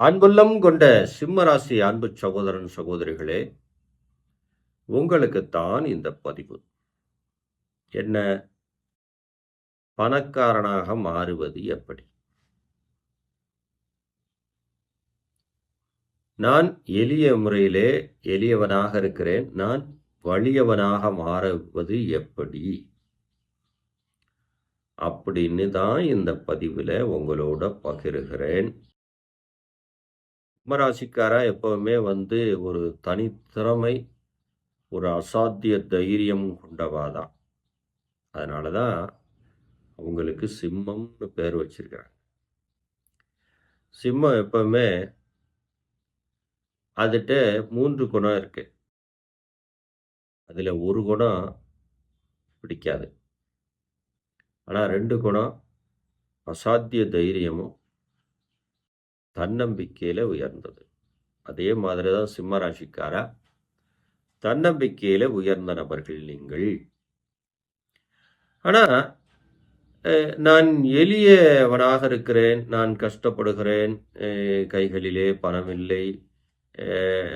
அன்புள்ளம் கொண்ட சிம்மராசி அன்பு சகோதரன் சகோதரிகளே உங்களுக்குத்தான் இந்த பதிவு. என்ன? பணக்காரனாக மாறுவது எப்படி? நான் எளிய முறையிலே எளியவனாக இருக்கிறேன். நான் வலியவனாக மாறுவது எப்படி? அப்படின்னு தான் இந்த பதிவில் உங்களோட பகிர்கிறேன். கும்பராசிக்காரா எப்பவுமே வந்து ஒரு தனித்திறமை ஒரு அசாத்திய தைரியம் கொண்டவா தான். அதனால தான் அவங்களுக்கு சிம்மம்னு பேர் வச்சிருக்கிறாங்க. சிம்மம் எப்பவுமே அதுகிட்ட மூன்று குணம் இருக்கு. அதில் ஒரு குணம் பிடிக்காது. ஆனால் ரெண்டு குணம் அசாத்திய தைரியமும் தன்னம்பிக்கையில் உயர்ந்தது. அதே மாதிரி தான் சிம்ம ராசிக்காரா தன்னம்பிக்கையில் உயர்ந்த நபர்கள் நீங்கள். ஆனால் நான் எளியவனாக இருக்கிறேன் நான் கஷ்டப்படுகிறேன் கைகளிலே பணம் இல்லை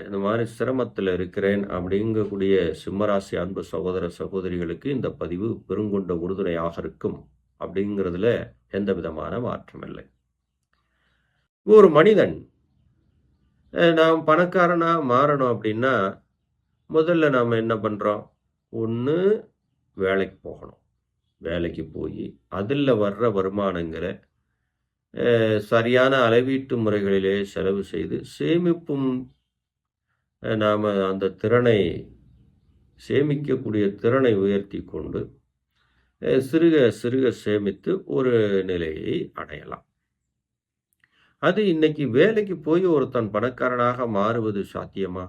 இந்த மாதிரி சிரமத்தில் இருக்கிறேன் அப்படிங்கக்கூடிய சிம்மராசி அன்பு சகோதர சகோதரிகளுக்கு இந்த பதிவு பெருங்கொண்ட உறுதுணையாக இருக்கும் அப்படிங்கிறதுல எந்த விதமான மாற்றம் இல்லை ஒரு மனிதன் நாம் பணக்காரனாக மாறணும் அப்படின்னா முதல்ல நாம் என்ன பண்ணுறோம் ஒன்று வேலைக்கு போகணும். வேலைக்கு போய் அதில் வர்ற வருமானங்களை சரியான அளவீட்டு முறைகளிலே செலவு செய்து சேமிப்பும் நாம் அந்த திறனை சேமிக்கக்கூடிய திறனை உயர்த்தி கொண்டு சிறுக சிறுக சேமித்து ஒரு நிலையை அடையலாம். அது இன்னைக்கு வேலைக்கு போய் ஒருத்தன் பணக்காரனாக மாறுவது சாத்தியமா?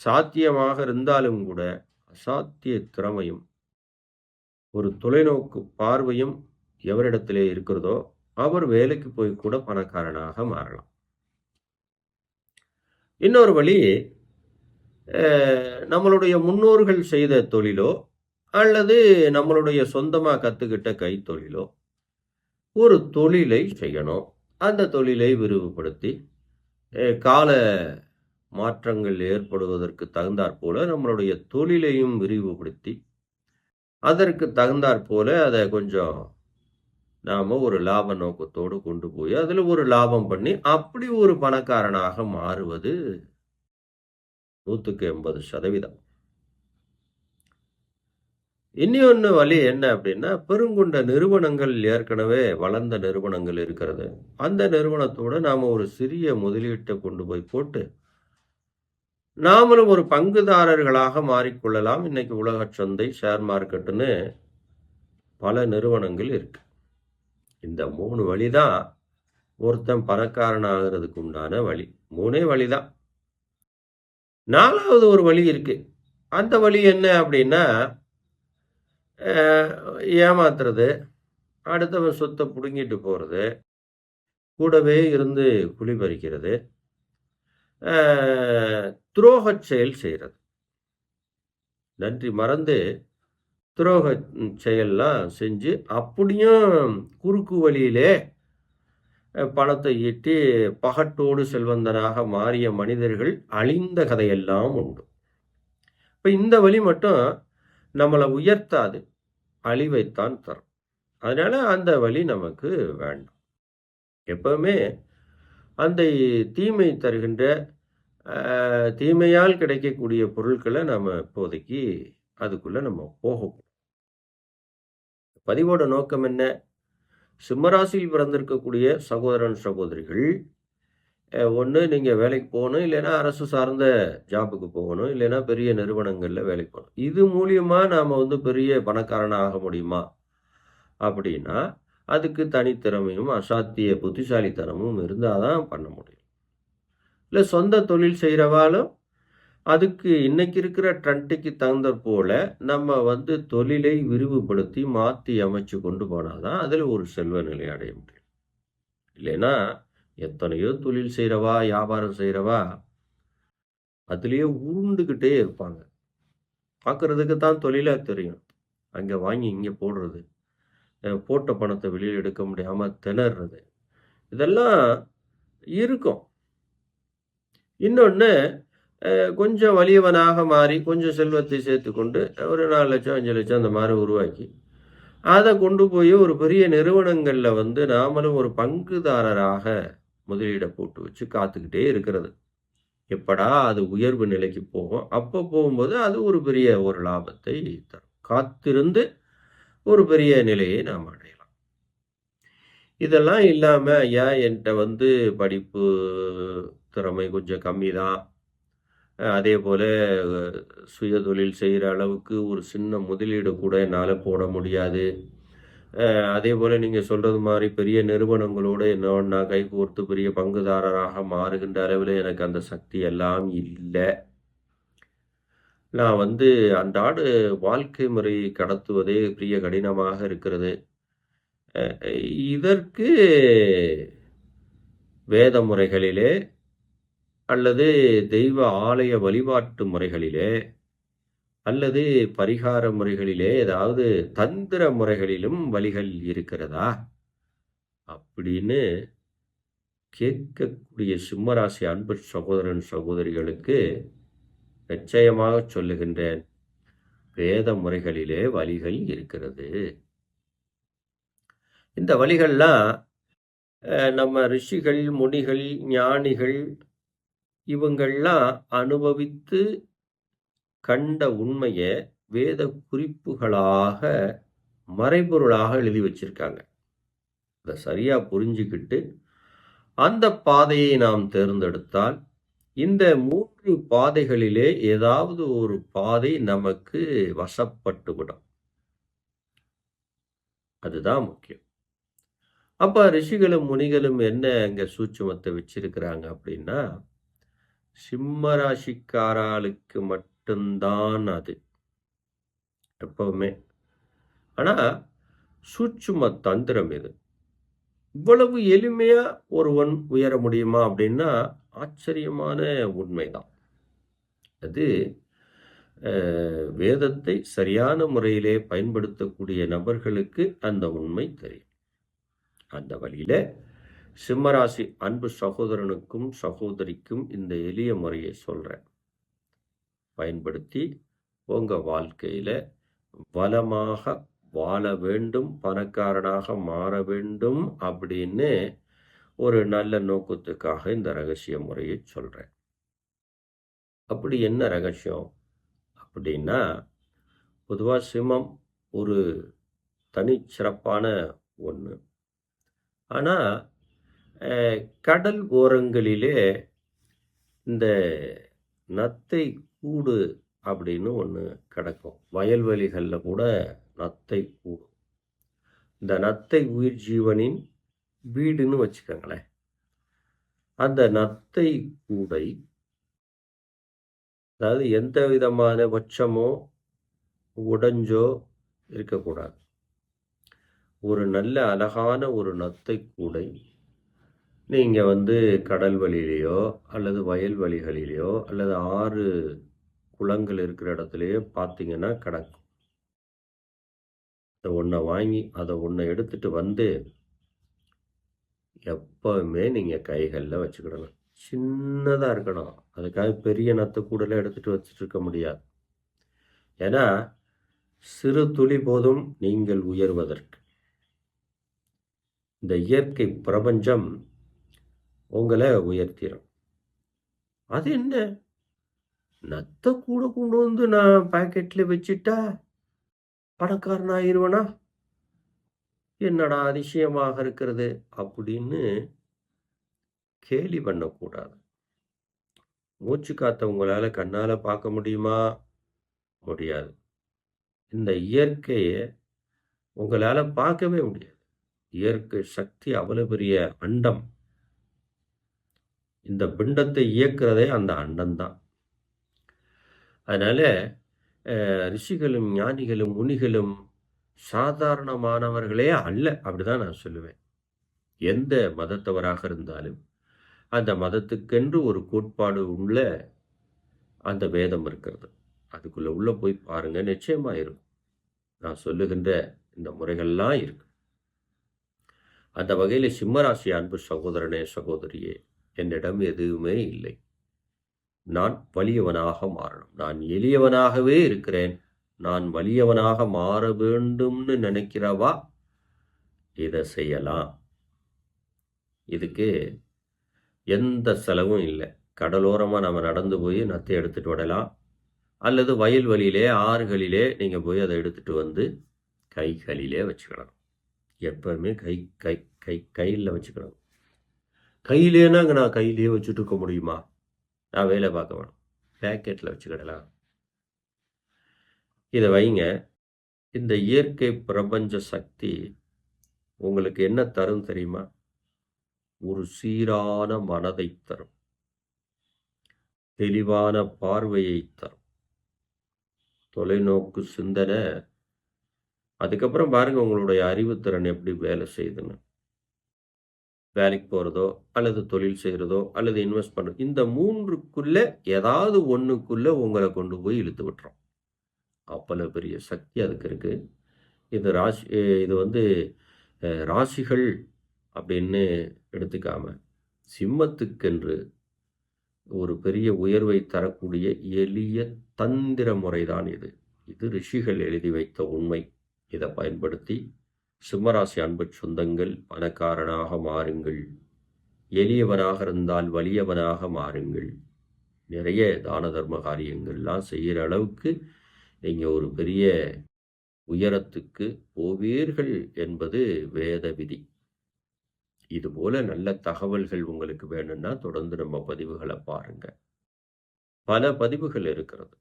சாத்தியமாக இருந்தாலும் கூட அசாத்திய திறமையும் ஒரு தொலைநோக்கு பார்வையும் எவரிடத்திலே இருக்கிறதோ அவர் வேலைக்கு போய் கூட பணக்காரனாக மாறலாம். இன்னொரு வழி நம்மளுடைய முன்னோர்கள் செய்த தொழிலோ அல்லது நம்மளுடைய சொந்தமாக கற்றுக்கிட்ட கைத்தொழிலோ ஒரு தொழிலை செய்யணும். அந்த தொழிலை விரிவுபடுத்தி கால மாற்றங்கள் ஏற்படுவதற்கு தகுந்தாற் போல நம்மளுடைய தொழிலையும் விரிவுபடுத்தி அதற்கு தகுந்தாற் போல அதை கொஞ்சம் நாம் ஒரு லாப நோக்கத்தோடு கொண்டு போய் அதில் ஒரு லாபம் பண்ணி அப்படி ஒரு பணக்காரனாக மாறுவது நூற்றுக்கு எண்பது சதவீதம். இன்னொன்று வழி என்ன அப்படின்னா பெருங்கொண்ட நிறுவனங்கள் ஏற்கனவே வளர்ந்த நிறுவனங்கள் இருக்கிறது. அந்த நிறுவனத்தோடு நாம் ஒரு சிறிய முதலீட்டை கொண்டு போய் போட்டு நாமளும் ஒரு பங்குதாரர்களாக மாறிக்கொள்ளலாம். இன்னைக்கு உலக சந்தை ஷேர் மார்க்கெட்டுன்னு பல நிறுவனங்கள் இருக்கு. இந்த மூணு வழி தான் ஒருத்தன் பணக்காரனாகிறதுக்கு உண்டான வழி. மூணே வழி தான் நாலாவது ஒரு வழி இருக்கு. அந்த வழி என்ன அப்படின்னா ஏமாத்துறது அடுத்தவன் சொத்தை பிடுங்கிட்டு போகிறது கூடவே இருந்து குழி பறிக்கிறது துரோகச் செயல் செய்கிறது நன்றி. மறந்து துரோக செயல்லாம் செஞ்சு அப்படியும் குறுக்கு வழியிலே பணத்தை ஈட்டி பகட்டோடு செல்வந்தனாக மாறிய மனிதர்கள் அழிந்த கதையெல்லாம் உண்டு. இப்போ இந்த வழி மட்டும் நம்மளை உயர்த்தாது அழிவைத்தான் தரும். அதனால் அந்த வழி நமக்கு வேண்டாம். எப்பவுமே அந்த தீமை தருகின்ற தீமையால் கிடைக்கக்கூடிய பொருட்களை நம்ம இப்போதைக்கு அதுக்குள்ளே நம்ம போகக்கூடாது பதிவோட நோக்கம் என்ன? சிம்மராசியில் பிறந்திருக்கக்கூடிய சகோதரன் சகோதரிகள் ஒன்று நீங்கள் வேலைக்கு போகணும் இல்லைன்னா அரசு சார்ந்த ஜாபுக்கு போகணும் இல்லைன்னா பெரிய நிறுவனங்களில் வேலைக்கு போகணும். இது மூலியமாக நாம் வந்து பெரிய பணக்காரனாக ஆக முடியுமா? அப்படின்னா அதுக்கு தனித்திறமையும் அசாத்திய புத்திசாலித்தனமும் இருந்தால் தான் பண்ண முடியும். இல்லை சொந்த தொழில் செய்கிறவாலும் அதுக்கு இன்னைக்கு இருக்கிற ட்ரெண்டுக்கு தகுந்த போல நம்ம வந்து தொழிலை விரிவுபடுத்தி மாற்றி அமைச்சு கொண்டு போனால் தான் அதில் ஒரு செல்வ நிலை அடைய முடியும். இல்லைன்னா எத்தனையோ தொழில் செய்கிறவா வியாபாரம் செய்கிறவா அதுலேயே உருண்டுக்கிட்டே இருப்பாங்க. பார்க்கறதுக்கு தான் தொழிலாக தெரியும். அங்கே வாங்கி இங்கே போடுறது. போட்ட பணத்தை வெளியில் எடுக்க முடியாமல் திணறது இதெல்லாம் இருக்கும். இன்னொன்று கொஞ்சம் வலியவனாக மாறி, கொஞ்சம் செல்வத்தை சேர்த்துக்கொண்டு, ஒரு நாலு லட்சம் அஞ்சு லட்சம் அந்த மாதிரி உருவாக்கி, அதை கொண்டு போய் ஒரு பெரிய நிறுவனங்களில் வந்து நாமளும் ஒரு பங்குதாரராக முதலீடை போட்டு வச்சு காத்துக்கிட்டே இருக்கிறது. எப்படா அது உயர்வு நிலைக்கு போகும்? அப்போ போகும்போது அது ஒரு பெரிய ஒரு லாபத்தை தரும். காத்திருந்து ஒரு பெரிய நிலையை நாம் அடையலாம். இதெல்லாம் இல்லாம, ஐயா என்கிட்ட வந்து படிப்பு திறமை கொஞ்சம் கம்மி தான். அதே போல் சுயதொழில் செய்கிற அளவுக்கு ஒரு சின்ன முதலீடு கூட என்னால் போட முடியாது. அதே போல் நீங்கள் சொல்கிறது மாதிரி பெரிய நிறுவனங்களோடு என்ன நான் கைகோர்த்து பெரிய பங்குதாரராக மாறுகின்ற அளவில் எனக்கு அந்த சக்தி எல்லாம் இல்லை நான் வந்து அன்றாடு வாழ்க்கை முறையை கடத்துவதே பெரிய கடினமாக இருக்கிறது. இதற்கு வேத முறைகளிலே அல்லது தெய்வ ஆலய வழிபாட்டு முறைகளிலே, அல்லது பரிகார முறைகளிலே ஏதாவது தந்திர முறைகளிலும் வழிகள் இருக்கிறதா? அப்படின்னு கேட்கக்கூடிய சிம்மராசி அன்பு சகோதரன், சகோதரிகளுக்கு நிச்சயமாக சொல்லுகின்றேன். வேத முறைகளிலே வழிகள் இருக்கிறது. இந்த வழிகள்லாம் நம்ம ரிஷிகள், முனிகள், ஞானிகள் இவங்கள்லாம் அனுபவித்து கண்ட உண்மையை வேத குறிப்புகளாக, மறைபொருளாக எழுதி வச்சிருக்காங்க. அதை சரியாக புரிஞ்சுக்கிட்டு அந்த பாதையை நாம் தேர்ந்தெடுத்தால், இந்த மூன்று பாதைகளிலே ஏதாவது ஒரு பாதை நமக்கு வசப்பட்டுவிடும். அதுதான் முக்கியம். அப்போ ரிஷிகளும், முனிகளும் என்ன அங்கே சூட்சமத்தை வச்சிருக்கிறாங்க அப்படின்னா, சிம்ம ராசிக்காராளுக்கு மட்டும் மட்டும்தான் அது. எப்பவுமே. ஆனா, சூட்சும தந்திரம் இது. இவ்வளவு எளிமையா ஒருவன் உயர முடியுமா அப்படின்னா, ஆச்சரியமான உண்மைதான். அது வேதத்தை சரியான முறையிலே பயன்படுத்தக்கூடிய நபர்களுக்கு அந்த உண்மை தெரியும். அந்த வழியில சிம்மராசி அன்பு சகோதரனுக்கும், சகோதரிக்கும் இந்த எளிய முறையை சொல்றேன். பயன்படுத்தி உங்கள் வாழ்க்கையில் வளமாக வாழ வேண்டும், பணக்காரனாக மாற வேண்டும் அப்படின்னு ஒரு நல்ல நோக்கத்துக்காக இந்த ரகசிய முறையை சொல்கிறேன் அப்படி என்ன ரகசியம்? அப்படின்னா, பொதுவாக சிம்மம் ஒரு தனிச்சிறப்பான ஒன்று ஆனால் கடல் ஓரங்களிலே இந்த நத்தை கூடு அப்படின்னு ஒன்று கிடக்கும். வயல்வெளிகளில் கூட நத்தை கூடு. இந்த நத்தை உயிர் ஜீவனின் வீடுன்னு வச்சுக்கோங்களேன் அந்த நத்தை கூடை அதாவது எந்த விதமான பட்சமோ, உடைஞ்சோ இருக்கக்கூடாது. ஒரு நல்ல அழகான ஒரு நத்தை கூடை, நீங்கள் வந்து கடல் வழியிலேயோ அல்லது வயல்வெளிகளிலயோ, அல்லது ஆறு, குளங்கள் இருக்கிற இடத்துலையே பார்த்தீங்கன்னா கிடக்கும். அதை ஒன்றை வாங்கி, அதை ஒன்றை எடுத்துட்டு வந்து எப்பவுமே நீங்கள் கைகளில் வச்சுக்கிடணும். சின்னதாக இருக்கணும். அதுக்காக பெரிய நத்து கூடலாம் எடுத்துகிட்டு வச்சுட்டு இருக்க முடியாது. ஏன்னா, சிறு துளி போதும் நீங்கள் உயர்வதற்கு. இந்த இயற்கை பிரபஞ்சம் உங்களை உயர்த்திடும் அது என்ன? நத்தை கூட கொண்டு வந்து நான் பாக்கெட்ல வச்சுட்டா, பணக்காரன் ஆயிருவனா? என்னடா அதிசயமாக இருக்கிறது! அப்படின்னு கேலி பண்ணக்கூடாது. மூச்சு காத்த உங்களால் கண்ணால் பார்க்க முடியுமா? முடியாது. இந்த இயற்கையை உங்களால் பார்க்கவே முடியாது. இயற்கை சக்தி அவ்வளவு பெரிய அண்டம். இந்த பிண்டத்தை இயக்குறதே அந்த அண்டம் தான். அதனால் ரிஷிகளும், ஞானிகளும், முனிகளும் சாதாரணமானவர்களே அல்ல. அப்படிதான் நான் சொல்லுவேன். எந்த மதத்தவராக இருந்தாலும், அந்த மதத்துக்கென்று ஒரு கோட்பாடு உள்ள அந்த வேதம் இருக்கிறது. அதுக்குள்ளே உள்ளே போய் பாருங்கள் நிச்சயமாக இருக்கும். நான் சொல்லுகின்ற இந்த முறைகள்லாம் இருக்கு. அந்த வகையில் சிம்மராசி அன்பு சகோதரனே, சகோதரியே, என்னிடம் எதுவுமே இல்லை. நான் வலியவனாக மாறணும். நான் எளியவனாகவே இருக்கிறேன். நான் வலியவனாக மாற வேண்டும்னு நினைக்கிறவா, இதை செய்யலாம். இதுக்கு எந்த செலவும் இல்லை கடலோரமாக நம்ம நடந்து போய் நத்தை எடுத்துகிட்டு விடலாம் அல்லது வயல்வெளியிலே, ஆறுகளிலே நீங்கள் போய் அதை எடுத்துட்டு வந்து கைகளிலே வச்சுக்கணும் எப்பவுமே கை கை கை கையில் வச்சுக்கணும். கையிலேனாங்க நான் கையிலேயே வச்சுட்டு இருக்க முடியுமா? நான் வேலை பார்க்க வேணும். பேக்கெட்டில் வச்சுக்கிடலாம். இதை வைங்க. இந்த இயற்கை பிரபஞ்ச சக்தி உங்களுக்கு என்ன தரும் தெரியுமா? ஒரு சீரான மனதை தரும். தெளிவான பார்வையை தரும். தொலைநோக்கு சிந்தனை. அதுக்கப்புறம் பாருங்க உங்களுடைய அறிவுத்திறன் எப்படி வேலை செய்யுதுன்னு. வேலைக்கு போகிறதோ அல்லது தொழில் செய்கிறதோ அல்லது இன்வெஸ்ட் பண்ணுறது இந்த மூன்றுக்குள்ளே ஏதாவது ஒன்றுக்குள்ளே உங்களை கொண்டு போய் இழுத்து விட்டுறோம் அவ்வளோ பெரிய சக்தி அதுக்கு இருக்குது இது ராசி இது வந்து ராசிகள் அப்படின்னு எடுத்துக்காம, சிம்மத்துக்கென்று ஒரு பெரிய உயர்வை தரக்கூடிய எளிய தந்திர முறைதான் இது. இது ரிஷிகள் எழுதி வைத்த உண்மை. இதை பயன்படுத்தி சிம்மராசி அன்பு சொந்தங்கள் பணக்காரனாக மாறுங்கள். எளியவனாக இருந்தால் வலியவனாக மாறுங்கள். நிறைய தான தர்ம காரியங்கள்லாம் செய்கிற அளவுக்கு நீங்கள் ஒரு பெரிய உயரத்துக்கு போவீர்கள் என்பது வேத விதி. இதுபோல நல்ல தகவல்கள் உங்களுக்கு வேணும்னா தொடர்ந்து நம்ம பதிவுகளை பாருங்க. பல பதிவுகள் இருக்கிறது.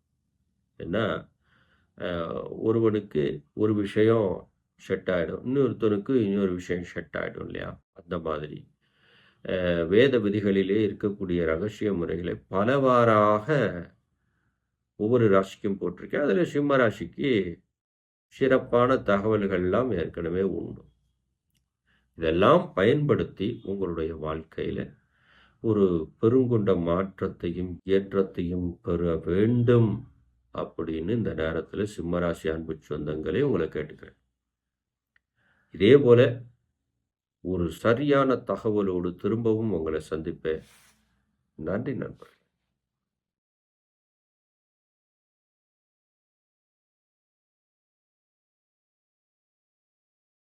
ஏன்னா, ஒருவனுக்கு ஒரு விஷயம் ஷெட் ஆகிடும் இன்னொருத்தனுக்கு இன்னொரு விஷயம் செட் ஆகிடும் இல்லையா? அந்த மாதிரி. வேத விதிகளிலே இருக்கக்கூடிய ரகசிய முறைகளை பலவாறாக ஒவ்வொரு ராசிக்கும் போட்டிருக்கேன். அதில் சிம்ம ராசிக்கு சிறப்பான தகவல்கள்லாம் ஏற்கனவே உண்டு. இதெல்லாம் பயன்படுத்தி உங்களுடைய வாழ்க்கையில் ஒரு பெருங்கொண்ட மாற்றத்தையும், ஏற்றத்தையும் பெற வேண்டும் அப்படின்னு இந்த நேரத்தில் சிம்மராசி அன்பு சொந்தங்களே உங்களை கேட்டுக்கிறேன். இதே போல் ஒரு சரியான தகவலோடு திரும்பவும் உங்களை சந்திப்பேன். நன்றி நண்பர்களே.